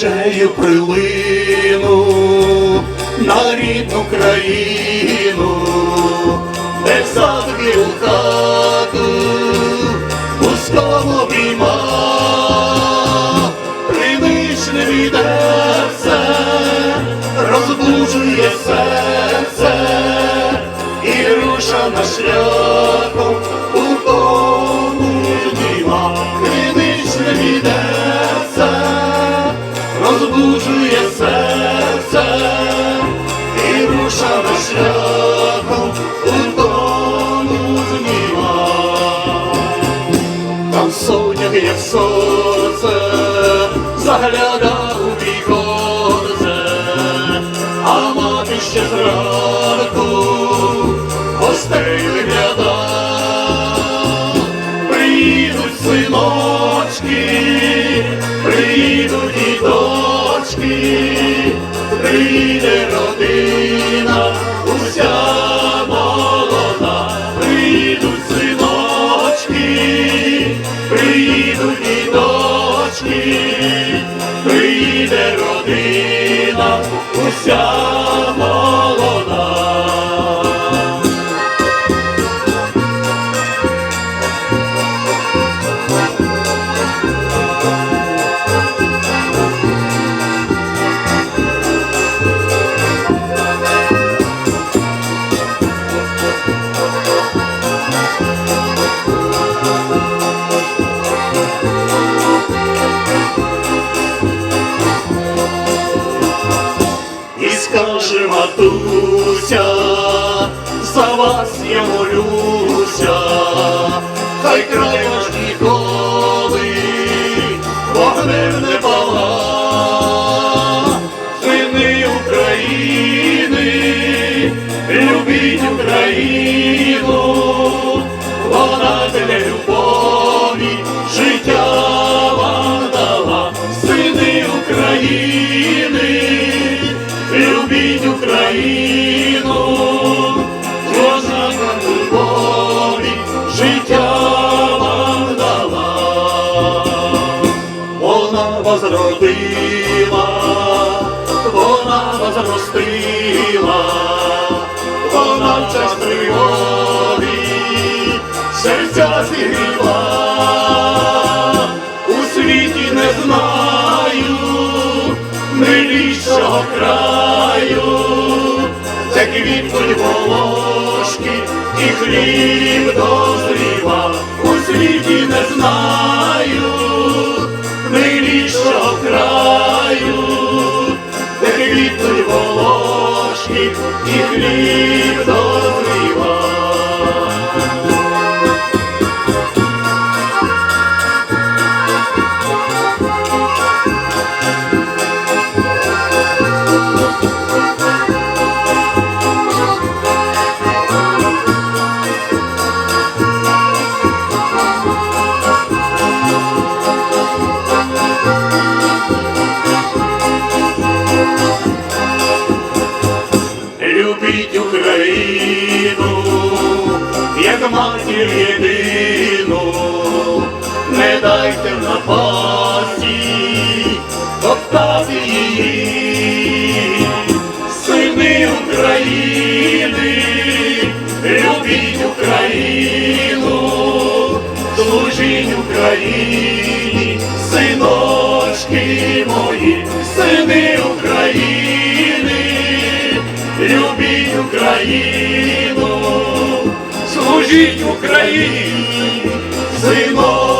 тобою прилину на рідну країну, де задки у хату, пуском обійма, принишне відерце, розбужує серце і руша на шляхом дочки, прийде родина, уся вогнем не пала, сини України, любіть Україну, вона для любові життя вам дала, сини України любіть Україну, кожна любові родила, вона вас ростила, вона в час тривоги серця зігріла, у світі не знаю милішого краю, де квітнуть волошки і хліб дозріва, у світі не знаю і хліб дозріва. Любіть Україну, як матір єдину, не дайте напасті топтати її, сини України, любіть Україну, служіть Україні, Україну, служіть Україні, синочки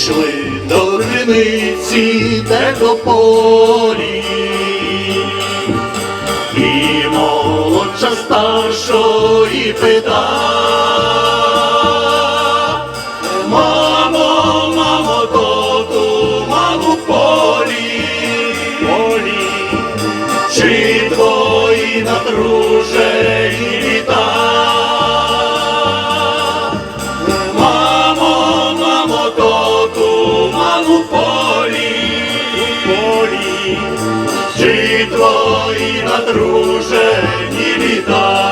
Вийшли до криниці де до полі, і молодша старшої пита, твої надружені літа.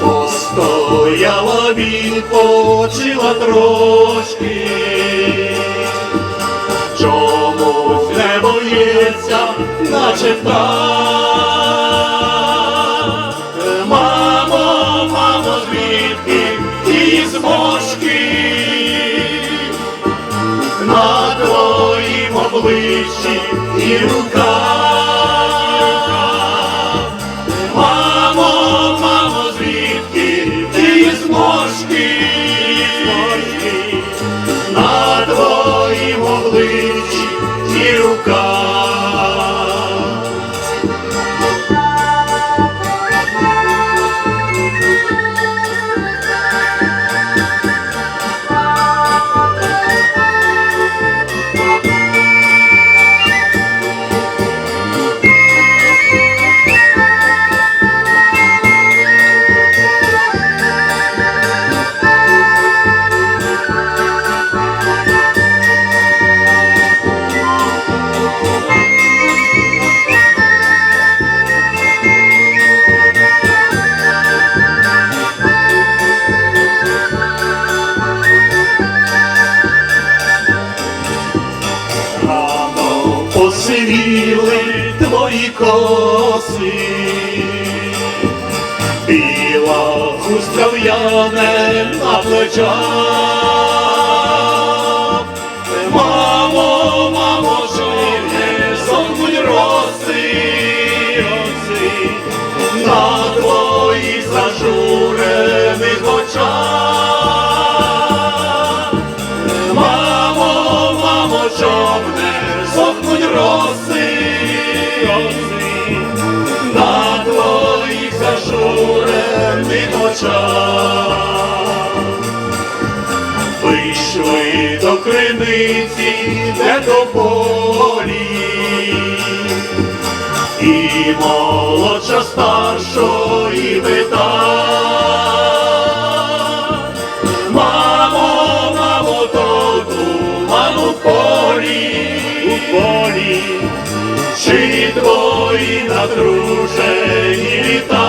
Постояла, відпочила трошки, чомусь не боїться, наче птах. Мамо, мамо, звідки ті зморшки на твоїм обличчі і руках. Рано твої коси, біла хустка в'яне на плечах. Мамо, мамо, жиє, сонкуть роси, роси на твоїх зажурених зажурених. Вийшли до криниці, де до полі, і молодша старшої пита. Мамо, мамо, тату, в полі, у полі, чи твої надружені літа?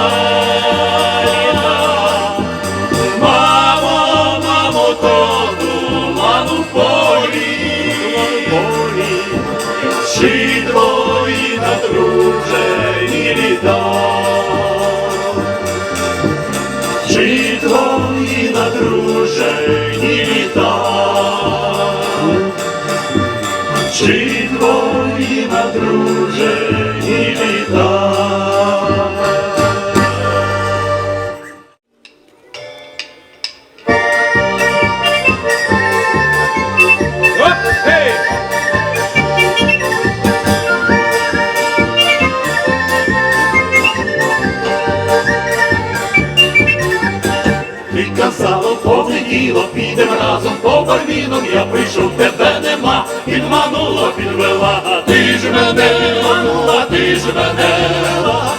Разом я прийшов, тебе нема, підманула, підвела, а ти ж мене підманула, ти ж мене.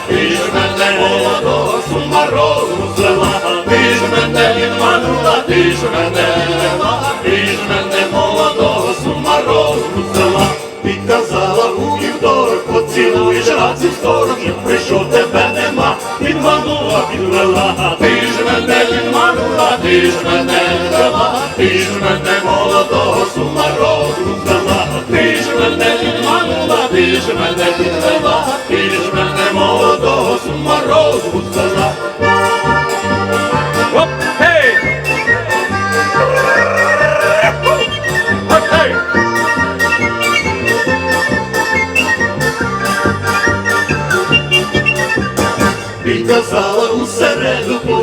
Ти ж мене молодого сумарозу звела, а ти ж мене підманула, ти ж мене. Ти ж мене молодого сумарозу звела. Ти казала у вівторок, поцілуєш раз і прийшов, тебе підманула, підвела, ти ж мене підманула, ти ж мене дала, ти ж мене молодого сумарозу роздала, ти ж мене підманула, ти ж мене підвела, ти ж мене молодого сума звела.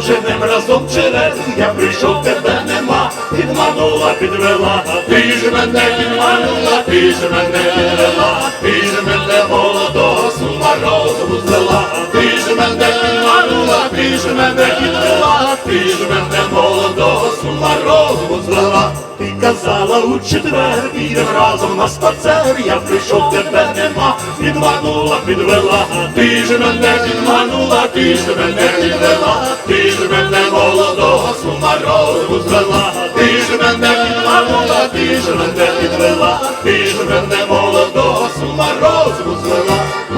Поженем разом через. Я прийшов, тебе нема, підманула, підвела, ти ж мене підманула, ти ж мене підвела, ти ж мене молодого сума розуму звела, ти ж мене підманула, ти ж мене підвела, ти ж мене молодого сумарозу звела казала у четвер, підем разом на спацер, я прийшов, тебе нема, підманула, підвела, ти ж мене підманула, ти ж мене підвела, ти ж мене молодого, сумарьову звела, ти ж мене підманула, ти ж мене підвела, ти ж мене молодого, сума звела.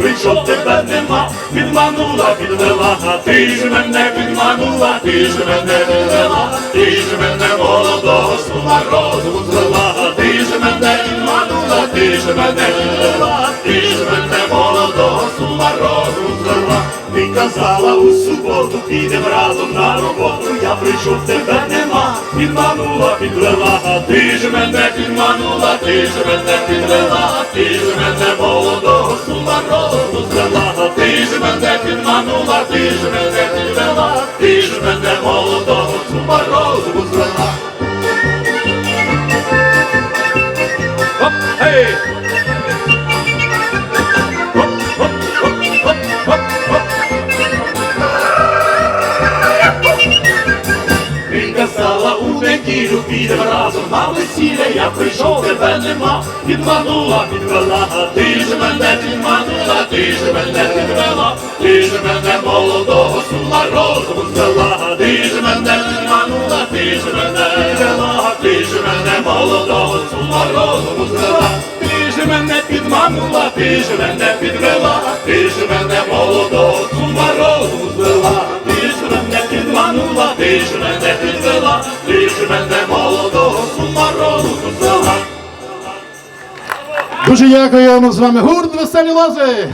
Прийшов, тебе нема, підманула, підвела, ти ж мене підманула, ти ж мене підвела, ти ж мене молодого слуга розуму звела, ти ж мене підманула, ти ж мене підвела, ти ж мене молодого слуга розуму звела. Ти казала у суботу, підем разом на роботу, я прийшов, тебе нема, підманула, підвела, ти ж мене підманула, ти ж мене підвела, ти ж мене молодого сума звела, ти ж мене підманула, ти ж мене підвела, ти ж мене молодого сума звела. Оп, гей! Неділю, підем разом на весілля, я прийшов, тебе нема, підманула, підвела, ти ж мене підманула, ти ж мене підвела, ти ж мене молодого сума розуму звела, ти ж мене підманула, ти ж мене підвела, ти ж мене молодого сума розуму звела. Ти ж мене підманула, ти ж мене підвела, ти ж мене молодого сума розуму звела, ти ж мене підвела, ти ж мене Дуже дякуємо з вами гурт Веселі Лози.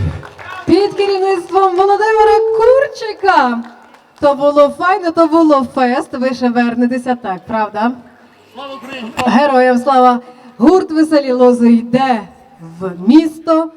Під керівництвом Володимира Курчика. То було файно, то було фест. Ви ще вернетеся так, правда? Слава Україні! Героям слава! Гурт веселі лози йде в місто